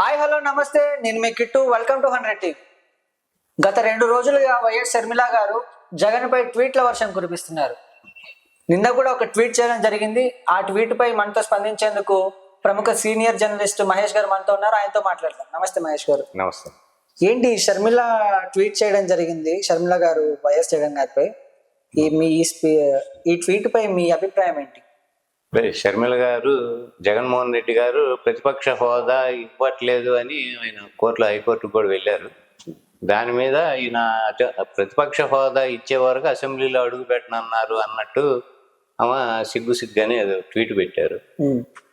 Hi hello నమస్తే. నేను మీ Kittu. Welcome to hundred TV గత రెండు రోజులుగా వైఎస్ షర్మిల గారు జగన్ పై ట్వీట్ల వర్షం కురిపిస్తున్నారు. నిన్న కూడా ఒక ట్వీట్ చేయడం జరిగింది. ఆ ట్వీట్ పై మనతో స్పందించేందుకు ప్రముఖ సీనియర్ జర్నలిస్ట్ మహేష్ గారు మనతో ఉన్నారు. ఆయనతో మాట్లాడతాం నమస్తే మహేష్ గారు. నమస్తే. ఏంటి షర్మిల ట్వీట్ చేయడం జరిగింది? షర్మిల గారు వైఎస్ జగన్ గారిపై. ఈ మీ ఈ ట్వీట్ పై మీ అభిప్రాయం ఏంటి? మరి షర్మిల గారు జగన్మోహన్ రెడ్డి గారు ప్రతిపక్ష హోదా ఇవ్వట్లేదు అని ఆయన కోర్టులో హైకోర్టుకు కూడా వెళ్ళారు. దాని మీద ఈయన ప్రతిపక్ష హోదా ఇచ్చే వరకు అసెంబ్లీలో అడుగు పెట్టనన్నారు అన్నట్టు ఆమె సిగ్గు సిగ్గు అని ఏదో ట్వీట్ పెట్టారు.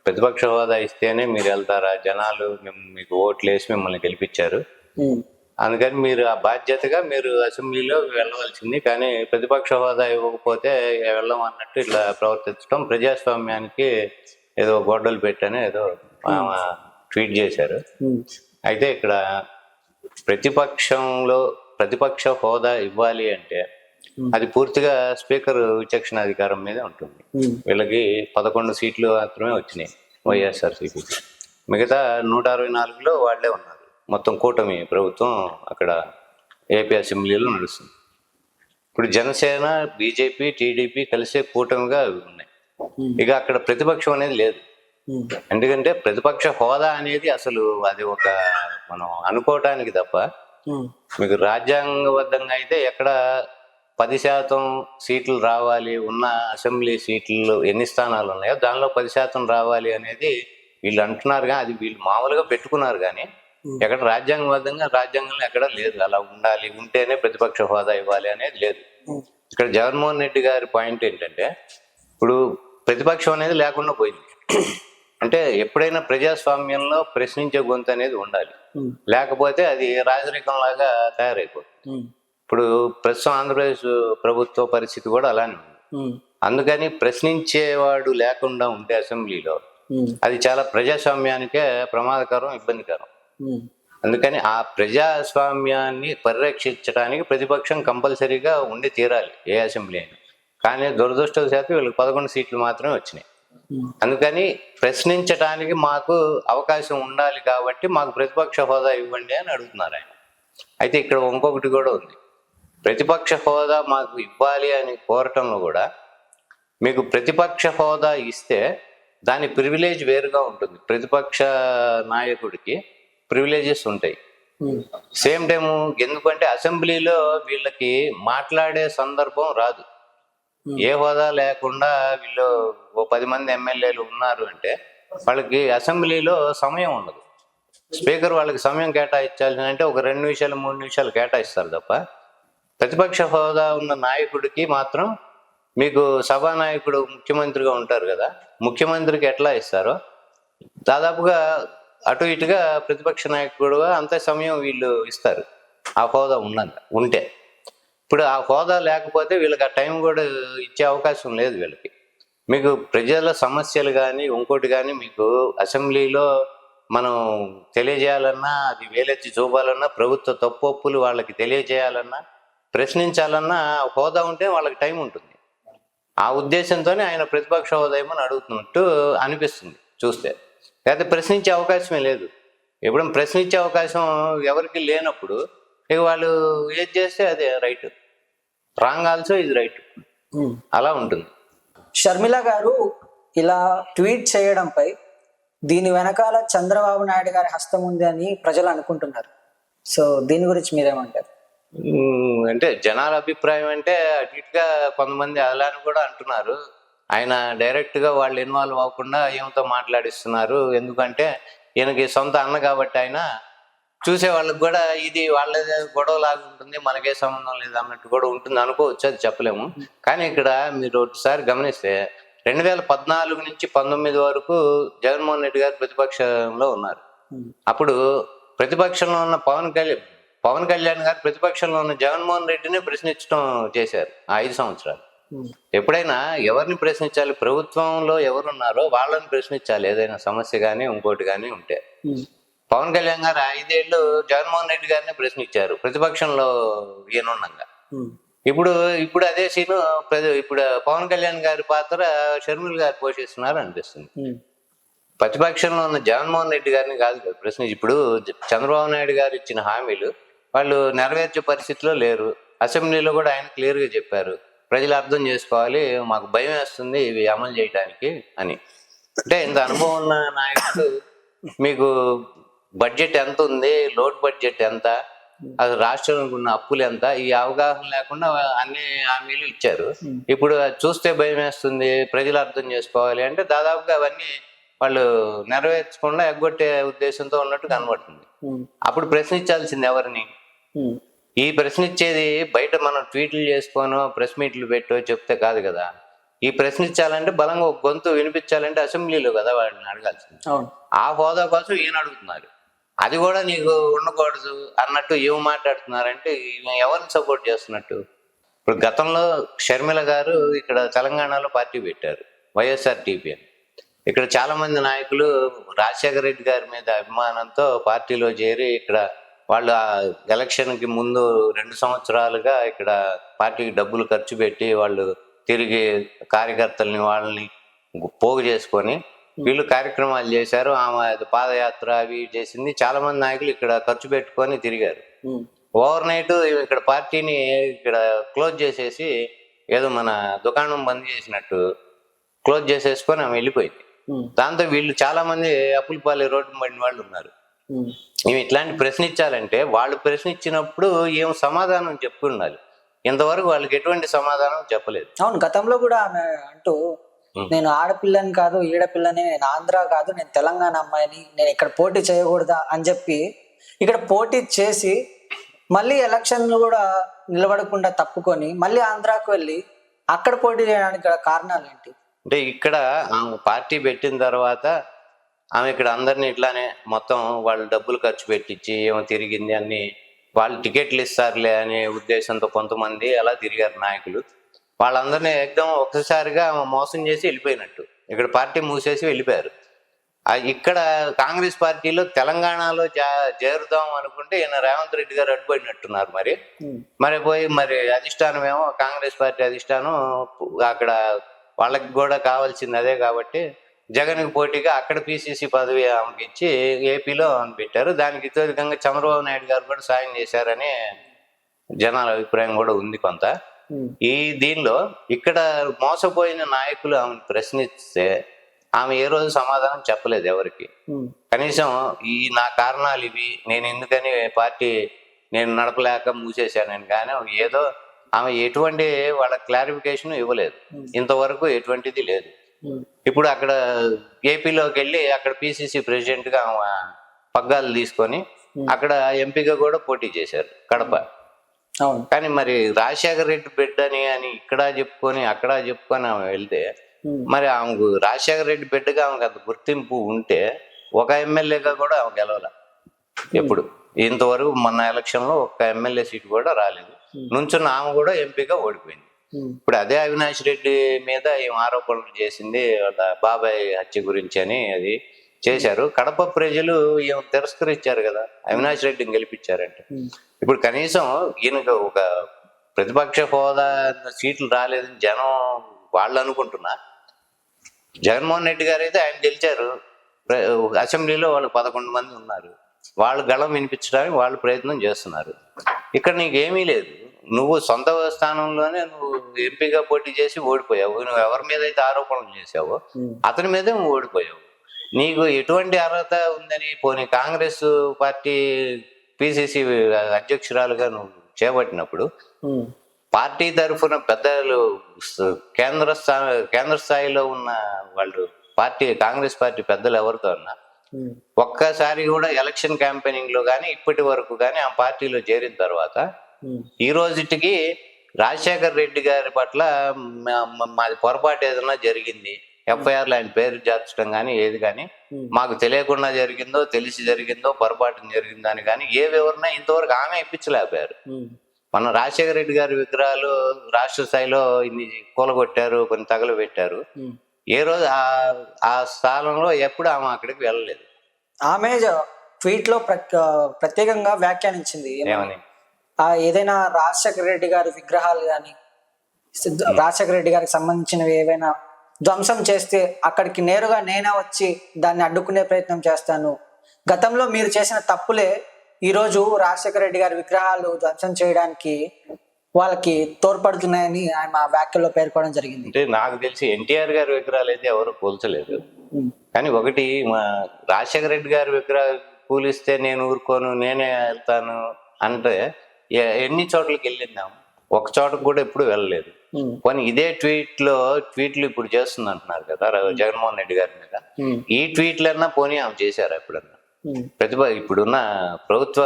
ప్రతిపక్ష హోదా ఇస్తేనే మీరు వెళ్తారా? జనాలు మిమ్- మీకు ఓట్లు వేసి మిమ్మల్ని గెలిపించారు. అందుకని మీరు ఆ బాధ్యతగా మీరు అసెంబ్లీలో వెళ్ళవలసింది. కానీ ప్రతిపక్ష హోదా ఇవ్వకపోతే వెళ్ళం అన్నట్టు ఇట్లా ప్రవర్తించడం ప్రజాస్వామ్యానికి ఏదో గొడ్డలు పెట్టని ఏదో ఆమె ట్వీట్ చేశారు. ఉమ్, అయితే ఇక్కడ ప్రతిపక్షంలో ప్రతిపక్ష హోదా ఇవ్వాలి అంటే అది పూర్తిగా స్పీకర్ విచక్షణ అధికారం మీద ఉంటుంది. వీళ్ళకి పదకొండు సీట్లు మాత్రమే వచ్చినాయి. వైఎస్ఆర్సీపీకి. మిగతా నూట అరవై నాలుగులో వాళ్ళే ఉన్నారు. మొత్తం కూటమి ప్రభుత్వం అక్కడ ఏపీ అసెంబ్లీలో నడుస్తుంది. ఇప్పుడు జనసేన బీజేపీ టీడీపీ కలిసే కూటమిగా అవి ఉన్నాయి. ఇక అక్కడ ప్రతిపక్షం అనేది లేదు. ఎందుకంటే ప్రతిపక్ష హోదా అనేది అసలు అది ఒక మనం అనుకోవటానికి తప్ప మీకు రాజ్యాంగబద్ధంగా అయితే ఎక్కడ పది శాతం సీట్లు రావాలి ఉన్న అసెంబ్లీ సీట్లు ఎన్ని స్థానాలు ఉన్నాయో దానిలో పది శాతం రావాలి అనేది వీళ్ళు అంటున్నారు కానీ అది వీళ్ళు మామూలుగా పెట్టుకున్నారు కానీ. ఎక్కడ రాజ్యాంగబద్ధంగా రాజ్యాంగంలో ఎక్కడ లేదు. అలా ఉండాలి ఉంటేనే ప్రతిపక్ష హోదా ఇవ్వాలి అనేది లేదు. ఇక్కడ జగన్మోహన్ రెడ్డి గారి పాయింట్ ఏంటంటే ఇప్పుడు ప్రతిపక్షం అనేది లేకుండా పోయింది. అంటే ఎప్పుడైనా ప్రజాస్వామ్యంలో ప్రశ్నించే గొంతు అనేది ఉండాలి. లేకపోతే అది రాజరికం లాగా తయారైపోతుంది. ఇప్పుడు ప్రస్తుతం ఆంధ్రప్రదేశ్ ప్రభుత్వ పరిస్థితి కూడా అలానే ఉంది. అందుకని ప్రశ్నించేవాడు లేకుండా ఉంటే అసెంబ్లీలో అది చాలా ప్రజాస్వామ్యానికే ప్రమాదకరం ఇబ్బందికరం. అందుకని ఆ ప్రజాస్వామ్యాన్ని పరిరక్షించడానికి ప్రతిపక్షం కంపల్సరీగా ఉండి తీరాలి ఏ అసెంబ్లీ అయినా. కానీ దురదృష్టవశాత్తు వీళ్ళకి పదకొండు సీట్లు మాత్రమే వచ్చినాయి. అందుకని ప్రశ్నించడానికి మాకు అవకాశం ఉండాలి కాబట్టి మాకు ప్రతిపక్ష హోదా ఇవ్వండి అని అడుగుతున్నారు ఆయన. అయితే ఇక్కడ ఇంకొకటి కూడా ఉంది. ప్రతిపక్ష హోదా మాకు ఇవ్వాలి అని కోరటంలో కూడా మీకు ప్రతిపక్ష హోదా ఇస్తే దాని ప్రివిలేజ్ వేరుగా ఉంటుంది. ప్రతిపక్ష నాయకుడికి ప్రివిలేజెస్ ఉంటాయి. సేమ్ టైము ఎందుకంటే అసెంబ్లీలో వీళ్ళకి మాట్లాడే సందర్భం రాదు. ఏ హోదా లేకుండా వీళ్ళు ఓ పది మంది ఎమ్మెల్యేలు ఉన్నారు అంటే వాళ్ళకి అసెంబ్లీలో సమయం ఉండదు. స్పీకర్ వాళ్ళకి సమయం కేటాయించాల్సి అంటే ఒక రెండు నిమిషాలు మూడు నిమిషాలు కేటాయిస్తారు తప్ప ప్రతిపక్ష హోదా ఉన్న నాయకుడికి మాత్రం మీకు సభానాయకుడు ముఖ్యమంత్రిగా ఉంటారు కదా ముఖ్యమంత్రికి ఎట్లా ఇస్తారో దాదాపుగా అటు ఇటుగా ప్రతిపక్ష నాయకుడుగా అంత సమయం వీళ్ళు ఇస్తారు. ఆ హోదా ఉన్నంత ఉంటే. ఇప్పుడు ఆ హోదా లేకపోతే వీళ్ళకి ఆ టైం కూడా ఇచ్చే అవకాశం లేదు వీళ్ళకి. మీకు ప్రజల సమస్యలు కానీ ఇంకోటి కానీ మీకు అసెంబ్లీలో మనం తెలియజేయాలన్నా అది వేలెత్తి చూపాలన్నా ప్రభుత్వ తప్పొప్పులు వాళ్ళకి తెలియజేయాలన్నా ప్రశ్నించాలన్నా హోదా ఉంటే వాళ్ళకి టైం ఉంటుంది. ఆ ఉద్దేశంతోనే ఆయన ప్రతిపక్ష హోదా ఏమని అడుగుతున్నట్టు అనిపిస్తుంది చూస్తే. లేకపోతే ప్రశ్నించే అవకాశమే లేదు. ఎప్పుడైనా ప్రశ్నించే అవకాశం ఎవరికి లేనప్పుడు ఇక వాళ్ళు ఏది చేస్తే అదే రైట్ రాంగ్ ఆల్సో ఇది రైట్. అలా ఉంటుంది. షర్మిల గారు ఇలా ట్వీట్ చేయడంపై దీని వెనకాల చంద్రబాబు నాయుడు గారి హస్తం ఉంది అని ప్రజలు అనుకుంటున్నారు. సో దీని గురించి మీరేమంటారు? అంటే జనాల అభిప్రాయం అంటే అటు ఇటుగా కొంతమంది అలాని కూడా అంటున్నారు. ఆయన డైరెక్ట్గా వాళ్ళు ఇన్వాల్వ్ అవ్వకుండా ఈమెతో మాట్లాడిస్తున్నారు. ఎందుకంటే ఈయనకి సొంత అన్న కాబట్టి ఆయన చూసే వాళ్ళకి కూడా ఇది వాళ్ళ గొడవ లాగా ఉంటుంది మనకే సంబంధం లేదు అన్నట్టు కూడా ఉంటుంది. అనుకోవచ్చు అది చెప్పలేము. కానీ ఇక్కడ మీరు ఒకసారి గమనిస్తే రెండు వేల పద్నాలుగు నుంచి పంతొమ్మిది వరకు జగన్మోహన్ రెడ్డి గారు ప్రతిపక్షంలో ఉన్నారు. అప్పుడు ప్రతిపక్షంలో ఉన్న పవన్ కళ్యాణ్ పవన్ కళ్యాణ్ గారు ప్రతిపక్షంలో ఉన్న జగన్మోహన్ రెడ్డిని ప్రశ్నించడం చేశారు ఆ ఐదు సంవత్సరాలు. ఎప్పుడైనా ఎవరిని ప్రశ్నించాలి? ప్రభుత్వంలో ఎవరున్నారో వాళ్ళని ప్రశ్నించాలి. ఏదైనా సమస్య కానీ ఇంకోటి కానీ ఉంటే. పవన్ కళ్యాణ్ గారు ఐదేళ్ళు జగన్మోహన్ రెడ్డి గారిని ప్రశ్నించారు. ప్రతిపక్షంలో ఈయనున్నంగా ఉమ్, ఇప్పుడు ఇప్పుడు అదే సీను ఇప్పుడు పవన్ కళ్యాణ్ గారి పాత్ర షర్మిల్ గారు పోషిస్తున్నారు అనిపిస్తుంది. ప్రతిపక్షంలో ఉన్న జగన్మోహన్ రెడ్డి గారిని కాదు ప్రశ్న ఇప్పుడు చంద్రబాబు నాయుడు గారు ఇచ్చిన హామీలు వాళ్ళు నెరవేర్చే పరిస్థితిలో లేరు. అసెంబ్లీలో కూడా ఆయన క్లియర్గా చెప్పారు. ప్రజలు అర్థం చేసుకోవాలి మాకు భయం వేస్తుంది ఇవి అమలు చేయడానికి అని. అంటే ఇంత అనుభవం ఉన్న నాయకుడు మీకు బడ్జెట్ ఎంత ఉంది లోడ్ బడ్జెట్ ఎంత అది రాష్ట్రానికి ఉన్న అప్పులు ఎంత ఈ అవగాహన లేకుండా అన్ని హామీలు ఇచ్చారు. ఇప్పుడు చూస్తే భయం వేస్తుంది ప్రజలు అర్థం చేసుకోవాలి అంటే దాదాపుగా అవన్నీ వాళ్ళు నెరవేర్చకుండా ఎగ్గొట్టే ఉద్దేశంతో ఉన్నట్టు కనబడుతుంది. అప్పుడు ప్రశ్నించాల్సింది ఎవరిని? ఈ ప్రశ్నించేది బయట మనం ట్వీట్లు చేసుకోనో ప్రెస్ మీట్లు పెట్టో చెప్తే కాదు కదా. ఈ ప్రశ్నించాలంటే బలంగా ఒక గొంతు వినిపించాలంటే అసెంబ్లీలో కదా వాళ్ళని అడగాల్సింది. ఆ హోదా కోసం ఈయన అడుగుతున్నారు. అది కూడా నీకు ఉండకూడదు అన్నట్టు ఏం మాట్లాడుతున్నారంటే ఎవరిని సపోర్ట్ చేస్తున్నట్టు? ఇప్పుడు గతంలో షర్మిల గారు ఇక్కడ తెలంగాణలో పార్టీ పెట్టారు వైఎస్ఆర్ టీపీ అని. ఇక్కడ చాలా మంది నాయకులు రాజశేఖర రెడ్డి గారి మీద అభిమానంతో పార్టీలో చేరి ఇక్కడ వాళ్ళు ఆ ఎలక్షన్కి ముందు రెండు సంవత్సరాలుగా ఇక్కడ పార్టీకి డబ్బులు ఖర్చు పెట్టి వాళ్ళు తిరిగి కార్యకర్తల్ని వాళ్ళని పోగు చేసుకొని వీళ్ళు కార్యక్రమాలు చేశారు. ఆమె పాదయాత్ర అవి చేసింది. చాలా మంది నాయకులు ఇక్కడ ఖర్చు పెట్టుకొని తిరిగారు. ఓవర్ నైట్ ఇక్కడ పార్టీని ఇక్కడ క్లోజ్ చేసేసి ఏదో మన దుకాణం బంద్ చేసినట్టు క్లోజ్ చేసేసుకొని ఆమె వెళ్ళిపోయింది. దాంతో వీళ్ళు చాలా మంది అప్పులపాలి రోడ్డు పడిన వాళ్ళు ఉన్నారు. ఇవి ఇట్లాంటి ప్రశ్నించాలంటే వాళ్ళు ప్రశ్నించినప్పుడు ఏం సమాధానం చెప్పి ఉండాలి. ఇంతవరకు వాళ్ళకి ఎటువంటి సమాధానం చెప్పలేదు. అవును గతంలో కూడా ఆమె అంటూ. నేను ఆడపిల్లని కాదు ఈడపిల్లని నేను ఆంధ్ర కాదు నేను తెలంగాణ అమ్మాయిని నేను ఇక్కడ పోటీ చేయకూడదా? అని చెప్పి ఇక్కడ పోటీ చేసి మళ్ళీ ఎలక్షన్లు కూడా నిలబడకుండా తప్పుకొని మళ్ళీ ఆంధ్రాకు వెళ్ళి అక్కడ పోటీ చేయడానికి గల కారణాలు ఏంటి? అంటే ఇక్కడ పార్టీ పెట్టిన తర్వాత ఆమె ఇక్కడ అందరినీ ఇట్లానే మొత్తం వాళ్ళు డబ్బులు ఖర్చు పెట్టించి ఏమో తిరిగింది అన్ని వాళ్ళు టికెట్లు ఇస్తారులే అనే ఉద్దేశంతో కొంతమంది అలా తిరిగారు నాయకులు. వాళ్ళందరినీ ఏకదం ఒక్కసారిగా మోసం చేసి వెళ్ళిపోయినట్టు. ఇక్కడ పార్టీ మూసేసి వెళ్ళిపోయారు. ఇక్కడ కాంగ్రెస్ పార్టీలో తెలంగాణలో జా చేరుదాం అనుకుంటే ఈయన రేవంత్ రెడ్డి గారు అడ్డుపడినట్టున్నారు మరి. మరి పోయి మరి అధిష్టానం ఏమో కాంగ్రెస్ పార్టీ అధిష్టానం అక్కడ వాళ్ళకి కూడా కావాల్సింది అదే కాబట్టి జగన్కి పోటీగా అక్కడ పిసిసి పదవి ఆమెకి ఇచ్చి ఏపీలో పెట్టారు. దానికి ఇతోధికంగా చంద్రబాబు నాయుడు గారు కూడా సాయం చేశారని జనాల అభిప్రాయం కూడా ఉంది కొంత. ఈ దీనిలో ఇక్కడ మోసపోయిన నాయకులు ఆమెను ప్రశ్నిస్తే ఆమె ఏ రోజు సమాధానం చెప్పలేదు ఎవరికి. కనీసం ఈ నా కారణాలు ఇవి నేను ఎందుకని పార్టీ నేను నడపలేక మూసేశానని కానీ ఏదో ఆమె ఎటువంటి వాళ్ళ క్లారిఫికేషన్ ఇవ్వలేదు. ఇంతవరకు ఎటువంటిది లేదు. ఇప్పుడు అక్కడ ఏపీలోకి వెళ్ళి అక్కడ పిసిసి ప్రెసిడెంట్గా ఆమె పగ్గాలు తీసుకొని అక్కడ ఎంపీగా కూడా పోటీ చేశారు కడప. కానీ మరి రాజశేఖర రెడ్డి బిడ్డని అని ఇక్కడ చెప్పుకొని అక్కడ చెప్పుకొని ఆమె వెళ్తే మరి ఆమెకు రాజశేఖర రెడ్డి బిడ్డగా ఆమెకు అంత గుర్తింపు ఉంటే ఒక ఎమ్మెల్యేగా కూడా ఆమె గెలవాల. ఎప్పుడు? ఇంతవరకు మొన్న ఎలక్షన్లో ఒక్క ఎమ్మెల్యే సీట్ కూడా రాలేదు. నుంచున్న ఆమె కూడా ఎంపీగా ఓడిపోయింది. ఇప్పుడు అదే అవినాష్ రెడ్డి మీద ఏం ఆరోపణలు చేసింది వాళ్ళ బాబాయ్ హత్య గురించి అని అది చేశారు. కడప ప్రజలు ఏం తిరస్కరించారు కదా? అవినాష్ రెడ్డిని గెలిపించారంటే. ఇప్పుడు కనీసం ఈయనకు ఒక ప్రతిపక్ష హోదా సీట్లు రాలేదని జనం వాళ్ళు అనుకుంటున్నా జగన్మోహన్ రెడ్డి గారు అయితే ఆయన గెలిచారు. అసెంబ్లీలో వాళ్ళు పదకొండు మంది ఉన్నారు. వాళ్ళు గళం వినిపించడానికి వాళ్ళు ప్రయత్నం చేస్తున్నారు. ఇక్కడ నీకు ఏమీ లేదు. నువ్వు సొంత స్థానంలోనే నువ్వు ఎంపీగా పోటీ చేసి ఓడిపోయావు. నువ్వు ఎవరి మీద అయితే ఆరోపణలు చేసావో అతని మీదే నువ్వు ఓడిపోయావు. నీకు ఎటువంటి అర్హత ఉందని పోనీ కాంగ్రెస్ పార్టీ పిసిసి అధ్యక్షురాలుగా నువ్వు చేపట్టినప్పుడు పార్టీ తరఫున పెద్దలు కేంద్ర స్థా కేంద్ర స్థాయిలో ఉన్న వాళ్ళు పార్టీ కాంగ్రెస్ పార్టీ పెద్దలు ఎవరితో ఉన్నా ఒక్కసారి కూడా ఎలక్షన్ క్యాంపెయినింగ్లో కానీ ఇప్పటి వరకు కానీ ఆ పార్టీలో చేరిన తర్వాత ఈ రోజుటికి రాజశేఖర్ రెడ్డి గారి పట్ల మాది పొరపాటు ఏదైనా జరిగింది. ఎఫ్ఐఆర్లో ఆయన పేరు చేర్చడం కానీ ఏది కానీ మాకు తెలియకుండా జరిగిందో తెలిసి జరిగిందో పొరపాటు జరిగిందో అని కానీ ఏ వివరణ ఇంతవరకు ఆమె ఇప్పించలేకపోయారు. మన రాజశేఖర రెడ్డి గారి విగ్రహాలు రాష్ట్ర స్థాయిలో ఇన్ని కూలగొట్టారు కొన్ని తగలబెట్టారు. ఏ రోజు ఆ- ఆ స్థానంలో ఎప్పుడు ఆమె అక్కడికి వెళ్ళలేదు. ఆమె ట్వీట్లో ప్రత్యేకంగా వ్యాఖ్యానించింది. ఏమని? ఆ ఏదైనా రాజశేఖర రెడ్డి గారి విగ్రహాలు కానీ రాజశేఖర రెడ్డి గారికి సంబంధించినవి ఏవైనా ధ్వంసం చేస్తే అక్కడికి నేరుగా నేనే వచ్చి దాన్ని అడ్డుకునే ప్రయత్నం చేస్తాను. గతంలో మీరు చేసిన తప్పులే ఈరోజు రాజశేఖర రెడ్డి గారి విగ్రహాలు ధ్వంసం చేయడానికి వాళ్ళకి తోడ్పడుతున్నాయని ఆయన వ్యాఖ్యలో పేర్కొనడం జరిగింది. అంటే నాకు తెలిసి ఎన్టీఆర్ గారి విగ్రహాలు అయితే ఎవరు కూల్చలేదు ఉమ్, కానీ ఒకటి మా రాజశేఖర రెడ్డి గారి విగ్రహం కూలిస్తే నేను ఊరుకోను నేనే వెళ్తాను అంటే ఎన్ని చోట్లకి వెళ్ళిందాం? ఒక చోటకు కూడా ఎప్పుడు వెళ్ళలేదు. పోనీ ఇదే ట్వీట్లో ట్వీట్లు ఇప్పుడు చేస్తుంది అంటున్నారు కదా జగన్మోహన్ రెడ్డి గారి మీద. ఈ ట్వీట్లన్నా పోనీ ఆమె చేశారా ఎప్పుడన్నా? ప్రతిభ ఇప్పుడున్న ప్రభుత్వ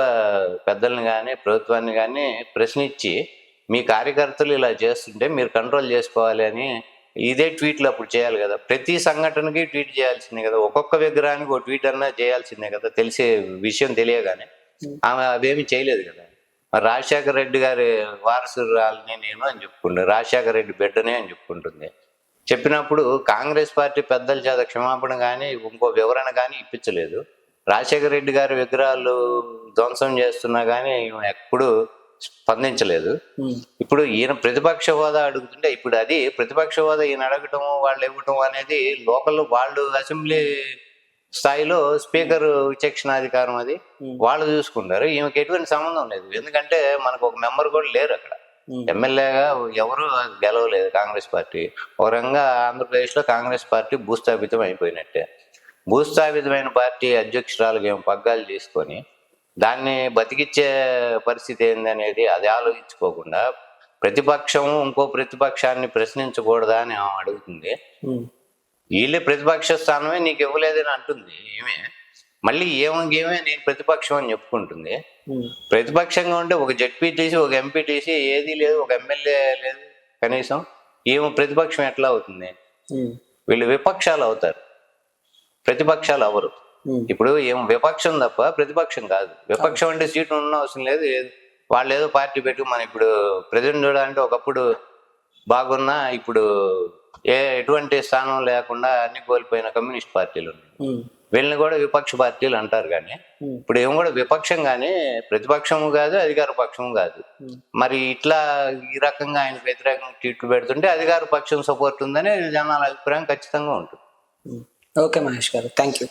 పెద్దల్ని కానీ ప్రభుత్వాన్ని కానీ ప్రశ్నించి మీ కార్యకర్తలు ఇలా చేస్తుంటే మీరు కంట్రోల్ చేసుకోవాలి అని ఇదే ట్వీట్లు అప్పుడు చేయాలి కదా. ప్రతి సంఘటనకి ట్వీట్ చేయాల్సిందే కదా. ఒక్కొక్క విగ్రహానికి ఒక ట్వీట్ అన్నా చేయాల్సిందే కదా. తెలిసే విషయం తెలియగానే ఆమె అవేమి చేయలేదు కదా. రాజశేఖర రెడ్డి గారి వారసురాలని నేను అని చెప్పుకుంటుంది రాజశేఖర రెడ్డి బిడ్డనే అని చెప్పుకుంటుంది. చెప్పినప్పుడు కాంగ్రెస్ పార్టీ పెద్దల చేత క్షమాపణ కానీ ఇంకో వివరణ కానీ ఇప్పించలేదు. రాజశేఖర రెడ్డి గారి విగ్రహాలు ధ్వంసం చేస్తున్నా కానీ ఎప్పుడు స్పందించలేదు. ఇప్పుడు ఈయన ప్రతిపక్ష హోదా అడుగుతుంటే ఇప్పుడు అది ప్రతిపక్ష హోదా ఈయన అడగటం వాళ్ళు ఇవ్వటం అనేది లోకల్ వాళ్ళు అసెంబ్లీ స్థాయిలో స్పీకర్ విచక్షణాధికారం అది. ఉమ్, వాళ్ళు చూసుకుంటారు. ఈమెకి ఎటువంటి సంబంధం లేదు. ఎందుకంటే మనకు ఒక మెంబర్ కూడా లేరు అక్కడ. ఉమ్, ఎమ్మెల్యేగా ఎవరు గెలవలేదు కాంగ్రెస్ పార్టీ. ఒక రకంగా ఆంధ్రప్రదేశ్లో కాంగ్రెస్ పార్టీ భూస్థాపితం అయిపోయినట్టే. భూస్థాపితమైన పార్టీ అధ్యక్షురాలుగా ఏమో పగ్గాలు తీసుకొని దాన్ని బతికిచ్చే పరిస్థితి ఏందనేది అది ఆలోచించుకోకుండా ప్రతిపక్షం ఇంకో ప్రతిపక్షాన్ని ప్రశ్నించకూడదా అని అడుగుతుంది. వీళ్ళే ప్రతిపక్ష స్థానమే నీకు ఇవ్వలేదని అంటుంది ఏమే మళ్ళీ ఏమేమే నేను ప్రతిపక్షం అని చెప్పుకుంటుంది. ప్రతిపక్షంగా ఉంటే ఒక జడ్పీటీసీ ఒక ఎంపీటీసీ ఏది లేదు ఒక ఎమ్మెల్యే లేదు కనీసం. ఏమో ప్రతిపక్షం ఎట్లా అవుతుంది? వీళ్ళు విపక్షాలు అవుతారు. ప్రతిపక్షాలు అవరు ఉమ్, ఇప్పుడు ఏం విపక్షం తప్ప ప్రతిపక్షం కాదు. విపక్షం అంటే సీటు ఉన్న అవసరం లేదు. వాళ్ళు ఏదో పార్టీ పెట్టి మనం ఇప్పుడు ప్రజెంట్ చూడాలంటే ఒకప్పుడు బాగున్నా ఇప్పుడు ఏ ఎటువంటి స్థానం లేకుండా అన్ని కోల్పోయిన కమ్యూనిస్ట్ పార్టీలు ఉన్నాయి. వీళ్ళని కూడా విపక్ష పార్టీలు అంటారు కానీ ఇప్పుడు ఏం కూడా విపక్షం కానీ ప్రతిపక్షము కాదు అధికార పక్షము కాదు. మరి ఇట్లా ఈ రకంగా ఆయనకు వ్యతిరేకంగా ట్వీట్లు పెడుతుంటే అధికార పక్షం సపోర్ట్ ఉందని జనాల అభిప్రాయం ఖచ్చితంగా ఉంటుంది. ఓకే మహేష్ గారు థ్యాంక్ యూ